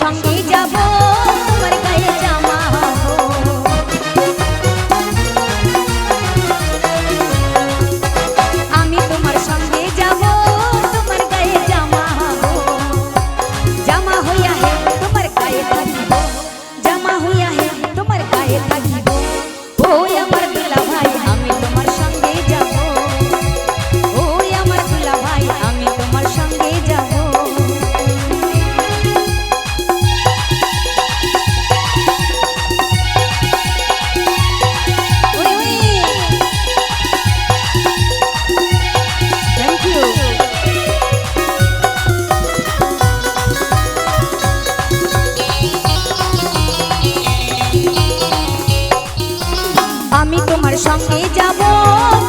সঙ্গে তোমার সঙ্গে যাব।